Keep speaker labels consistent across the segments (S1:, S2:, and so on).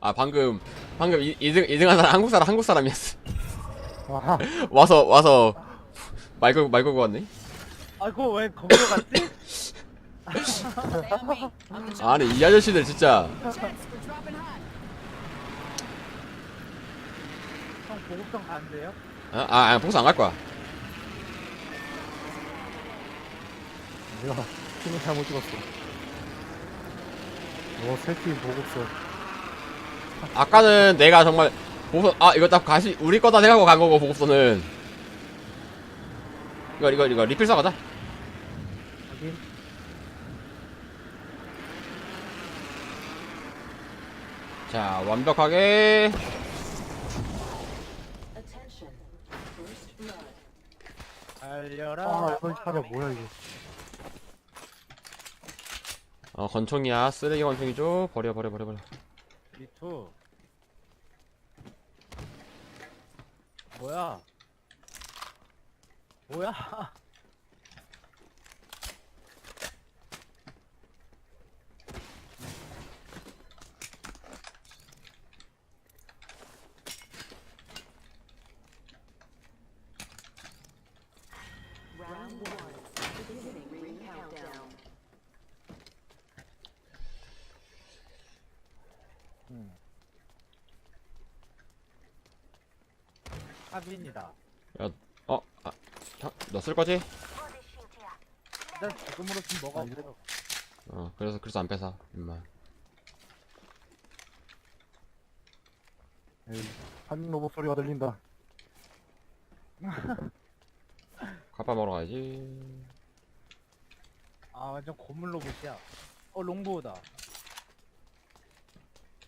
S1: 아 방금 방금 2, 등 2등한 사람 한국 사람 한국 사람이었어.
S2: 아,
S1: 와서 와서 말 걸고 말 걸고 왔네.
S3: 아 그거 왜 거기로 갔지?
S1: 아니 이 아저씨들 진짜
S3: 형 보급성 가는데요?
S1: 아, 아, 아 복수 안 갈 거야.
S2: 내가 팀을 잘못 찍었어. 어, 새끼 보급소.
S1: 아까는 내가 정말 보고서 아 이거 딱 가시 우리 거다 생각하고 간 거고 보고서는 이거 이거 이거 리필 사 가자.
S2: 확인.
S1: 자 완벽하게
S4: Attention. First blood.
S3: 달려라
S2: 아, 이번 차례 뭐야, 이게.
S1: 어 권총이야 쓰레기 권총이죠. 버려 버려 버려 버려.
S3: 리투. 뭐야? 뭐야
S4: Round one. Beginning ring countdown.
S3: 합입니다
S1: 어, 아, 너쓸 거지?
S3: 일단 지금으로선 뭐가
S2: 아,
S3: 없어
S1: 어, 그래서 그래서 안 뺏어, 임마.
S2: 에이, 한 로봇 소리가 들린다.
S1: 가빠 먹으러 가야지.
S3: 아 완전 고물 로봇이야 어 롱보우다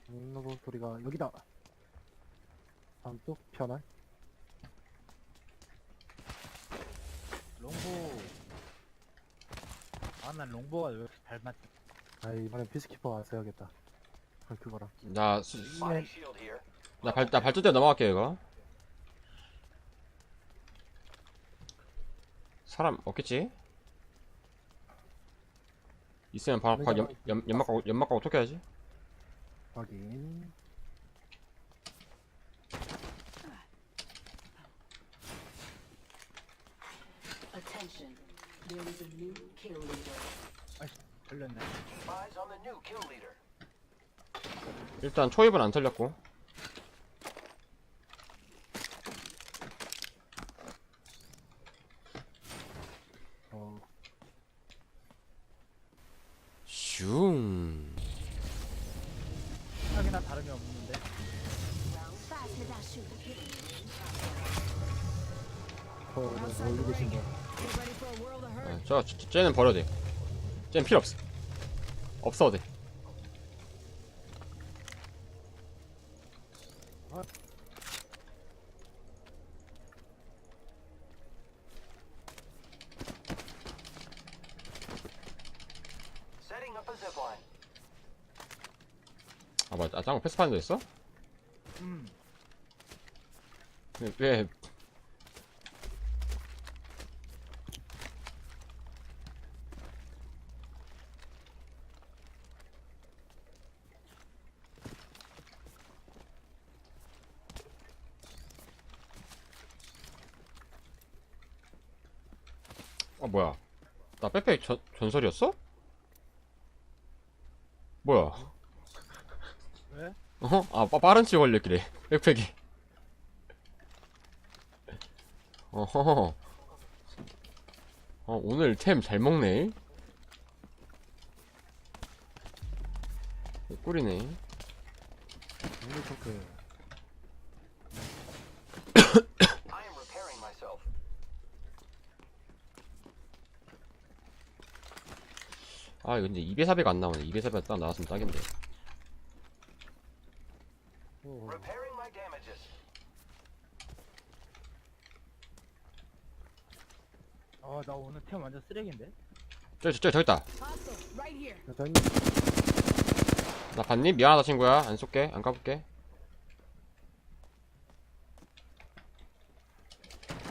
S2: 한 로봇 소리가 여기다. 또 편할.
S3: 롱보 아 난 롱보가 왜 이렇게 잘 맞지
S2: 아, 이번엔 피스키퍼 안 써야겠다. 아, 그거랑.
S1: 나, 수,
S2: 네.
S1: 나 발, 나 발전대 넘어갈게, 이거. 사람 없겠지? 있으면 바로, 바로 연, 연, 연막 가고, 연막 가고 어떻게 해야지?
S2: 확인.
S4: Attention. There is a new kill leader.
S3: 걸렸네
S1: 일단 초입은 안 털렸고.
S2: 어,
S1: 슝.
S3: 생각이나 다름이 없는데
S2: 어, 네, 올리고 계신다.
S1: 어, 저, 저, 쟤는 버려도 돼. 쟤는 필요 없어. 없어도 돼. 아, 맞아. 아, 짱구 패스파인더 있어?
S3: 음
S1: 왜, 뭐야. 나 백팩 전, 전설이었어? 뭐야.
S3: 왜?
S1: 어? 아, 빠, 빠른 치 걸렸길래. 백팩이. 어허. 어, 오늘 템 잘 먹네. 꿀이네.
S2: 오늘 좋게.
S1: 아, 이거 근데 2배 4배가 안 나오네. 2배 4배가 딱 나왔으면 딱인데.
S5: damages.
S3: 아나 오늘 템 완전 쓰레기인데
S1: 저기, 저기, 저기 있다. 나 봤니? 미안하다, 친구야. 안 쏠게. 안 까볼게.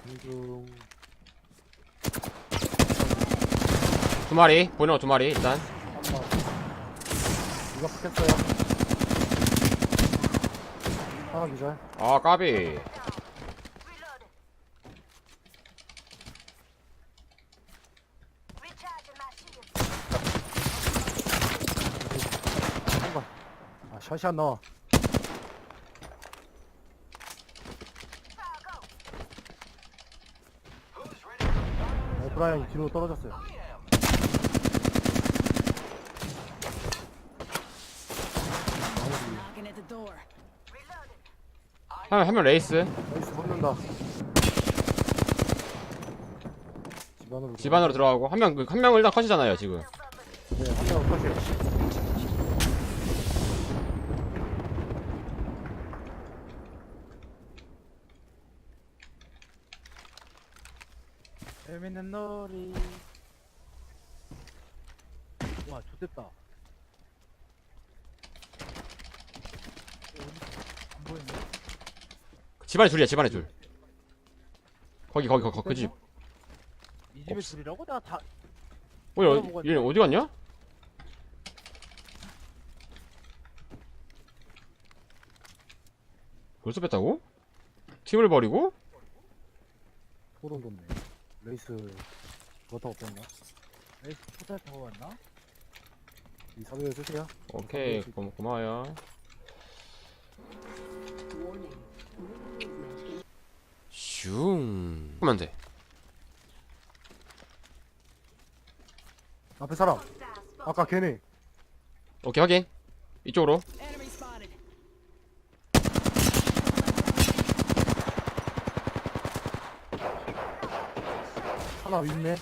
S2: 공중.
S1: 두 마리. 보이는 거두 마리, 일단.
S2: 한번. 누가 붙겠어요? 하나 기절.
S1: 아 까비
S2: 한 번. 아, 샷이 안 나와.
S5: Who's ready to start?
S2: 어, 브라이언 뒤로 떨어졌어요.
S1: 한명 레이스
S2: 나이스, 붙는다. 집 안으로.
S1: 집 안으로 들어가고 한 명 한 명은 일단 컷이잖아요 지금
S2: 네, 한 명은 컷이에요.
S3: 재밌는 놀이. 와, 좋됐다. 어, 안 보이네.
S1: 집안에 둘이야 집안에 둘 거기 거기 거기 그집
S3: 이 집에
S1: 없어.
S3: 둘이라고? 내가 다,
S1: 어, 얘, 얘 어디 갔냐? 벌써 뺐다고? 팀을 버리고?
S2: 소름 돋네. 레이스, 그거 타고 뺐나?
S3: 레이스 포탈 타고 왔나?
S2: 이 사비를 쓰세요.
S1: 오케이 고, 고마워요 슝 하면 돼
S2: 앞에 사람. 아까 걔네.
S1: 오케이 확인 이쪽으로.
S2: 하나 있네.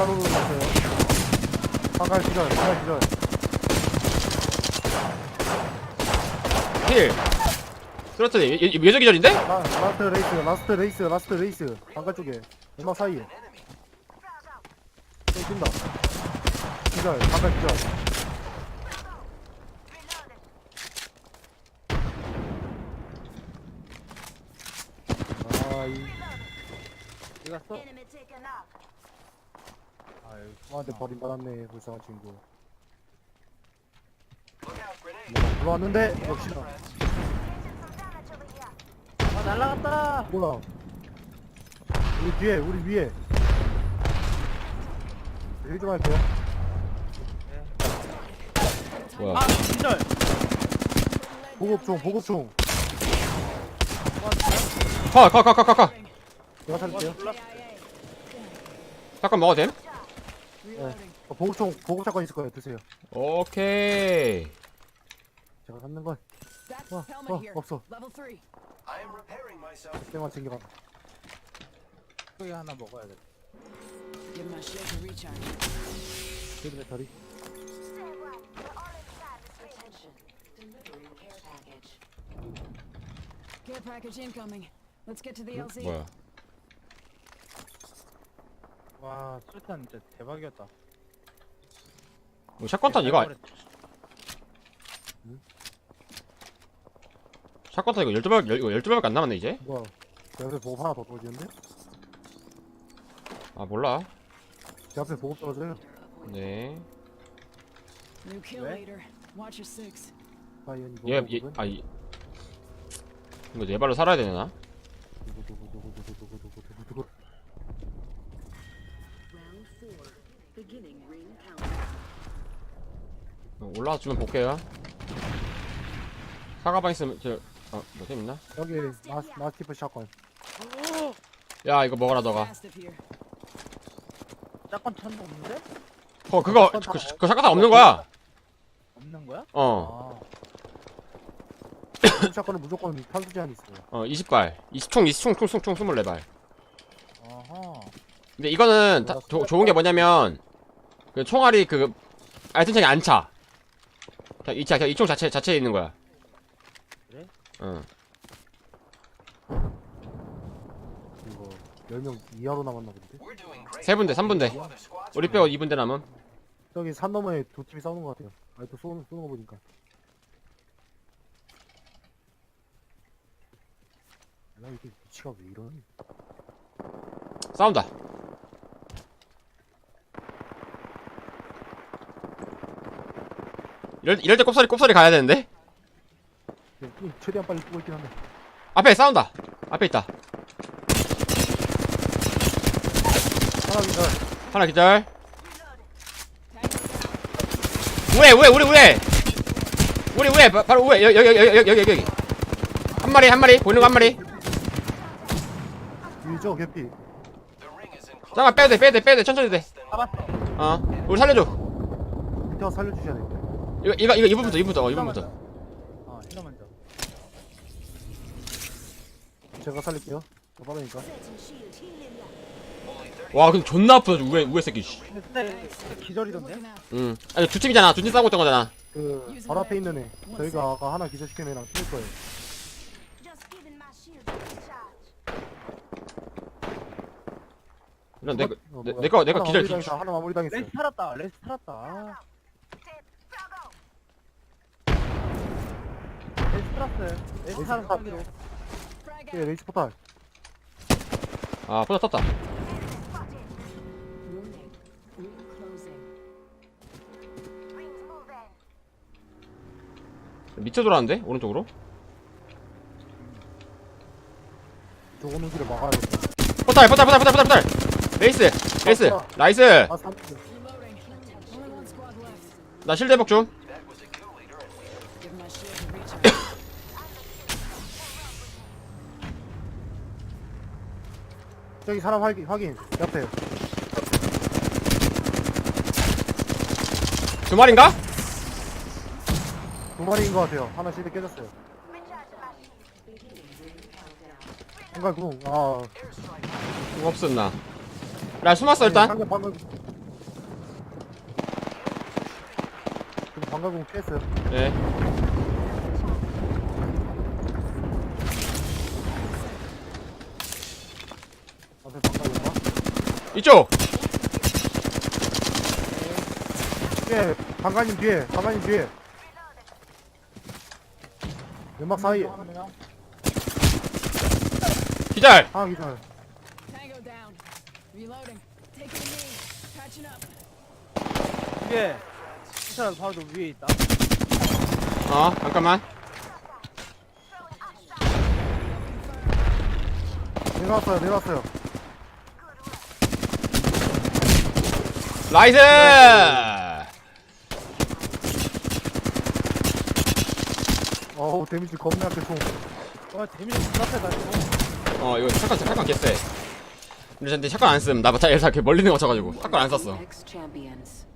S2: 바로 있어요. 아까 기절, 아까 기절.
S1: 힐 얘, 얘 외적 기절인데?
S2: 라, 라스트 레이스, 라스트 레이스, 라스트 레이스. 강가 쪽에. 연막 사이에. 또 뛴다. 기절, 강가 기절. 아, 이,
S3: 어디 갔어? 아유,
S2: 형한테 버림받았네, 불쌍한 친구. 뭐가 들어왔는데, 역시나.
S3: 아, 날라갔다!
S2: 몰라. 우리 뒤에, 우리 위에. 여기 좀 할게요.
S1: 뭐야
S3: 아, 기절!
S2: 보급총, 보급총.
S1: 가 가 가 가 가가
S2: 제가 살릴게요.
S1: 잠깐 먹어도 됨?
S2: 어, 보급총, 보급 사건 있을 거예요. 드세요.
S1: 오케이
S2: 제가 찾는 건,
S4: That's
S2: 어, 어. 없어.
S4: Level three.
S5: I am repairing myself.
S2: 때만 챙겨가.
S3: 여기 하나 먹어야겠다.
S4: Give my shield a recharge.
S2: 그 배터리.
S4: Attention. Delivering care package. Care package incoming. Let's get to the LZ.
S1: 뭐야
S3: 와, 수류탄 진짜 대박이었다.
S1: 뭐 샷건탄 이거 아- 샷건탄 이거 12발 이거 12발밖에 안 남았네 이제?
S2: 뭐야. 제 앞에 보급 하나 더 떨어지는데?
S1: 아 몰라
S2: 제 앞에 보급 떨어져요.
S1: 네
S4: New kill
S3: 왜?
S4: leader. Watch your six.
S2: 과연 이거
S1: 얘,
S2: 보급은?
S1: 얘, 아, 이. 이거 네 발로 살아야 되나?
S2: 누구, 누구, 누구, 누구,
S1: 올라와 주면 볼게요. 사과방 있으면, 저, 어, 뭐템 있나?
S2: 여기 마스, 마스티프 샷건.
S1: 야, 이거 먹어라, 너가.
S3: 짝건 천도 없는데?
S1: 어, 그거, 그, 그, 그 샷건탄 없는 거야!
S3: 없는 거야?
S1: 어,
S3: 아,
S2: 샷건은 무조건 탄수 제한이 있어요.
S1: 어, 20발. 20총, 20총, 총, 총, 총 24발.
S3: 어허.
S1: 근데 이거는 다, 조, 좋은 게 뭐냐면, 그 총알이 그, 알튼창에 안 차. 그냥 이, 자- 그냥 이총 자체, 자체에 있는 거야.
S3: 그래?
S1: 응.
S2: 이거 10명 이하로 남았나 본데?
S1: 세 분대, 3분대.
S5: Other squads
S1: 우리 빼고 2분대 남음.
S2: 저기 산 너머에 두 팀이 싸우는 것 같아요. 아니 또 쏘는, 쏘는 거 보니까. 야 이게 위치가 왜 이러니?
S1: 싸운다 이럴, 이럴 때 꼽사리 꼽사리 가야 되는데?
S2: 이 최대한 빨리 뛰고 있긴 한데.
S1: 앞에 싸운다. 앞에 있다.
S2: 하나 기절.
S1: 하나 기절. 우회 우회 우리 우회. 우리 우회 바, 바로 우회. 여기 여기 여기 여기 여기 여기. 한 마리 한 마리. 보이는 거 한 마리.
S2: 위죠 개피.
S1: 잠깐 빼도 돼 빼도 돼 빼도 돼. 천천히 돼어
S3: 잡았어.
S1: 우리 살려줘.
S2: 와서 살려주셔야 돼.
S1: 이거 이거 이거 이분부터 이분부터 어 이분부터
S3: 어, 힐러 먼저.
S2: 제가 살릴게요. 더 빠르니까.
S1: 와 근데 존나 아프다 우회 우회 새끼 씨.
S3: 근데 그때 기절이던데?
S1: 응 아니 두 팀이잖아 두 팀 싸우고 있던 거잖아
S2: 그 바로 앞에 있는 애. 저희가 아까 하나 기절시킨 애랑 팀일 거예요.
S1: 이런 내거
S2: 어,
S1: 내-
S2: 뭐야.
S1: 내거 내거
S2: 하나
S1: 기절
S2: 마무리
S1: 기-
S2: 당했어. 하나 마무리 당했어.
S3: 레이스 살았다. 레이스 살았다. 아, 레이스 살았어. 살았어.
S4: Frag
S2: 예. 레이스 포탈.
S1: 아 포자 떴다
S4: Warning.
S1: 밑에 돌았는데 오른쪽으로
S2: 저 오는 길을 막아야겠다.
S1: 포탈 포탈 포탈 포탈 포탈 포탈 레이스 레이스 나이스
S2: 아, 삼
S4: Reloading. Only one squad left.
S1: 나 실드 회복 좀
S5: That was a kill leader and we
S4: Give my shield a recharge.
S2: 저기 사람 확인, 확인. 옆에.
S1: 두 마리인가?
S2: 두 마리인 것 같아요. 하나 실드 깨졌어요. 한갈 궁. 아,
S1: 그거 없음 나나 숨었어 일단
S2: 방금 방금. 지금 방금 궁 깼어요.
S1: 예 이쪽
S2: 예, 방가님 뒤에, 방가님 뒤에. 연막 사이.
S1: 기절
S2: 하나 기절.
S4: Tango down. Reloading. Taking a knee. Patching up.
S3: 위에. 이 사람 바로 저 위에 있다.
S1: 어 잠깐만
S2: 내려왔어요, 내려왔어요.
S1: 나이스
S2: 어우, 데미지 겁나 큰 총.
S3: 와, 존나 세다, 이거.
S1: 어 이거 잠깐 잠깐 개쎄 근데 근데 샷건 안쓰나 얘사 이렇게 멀리 있는 거 쳐가지고 샷건 안 썼어
S4: Ex champions.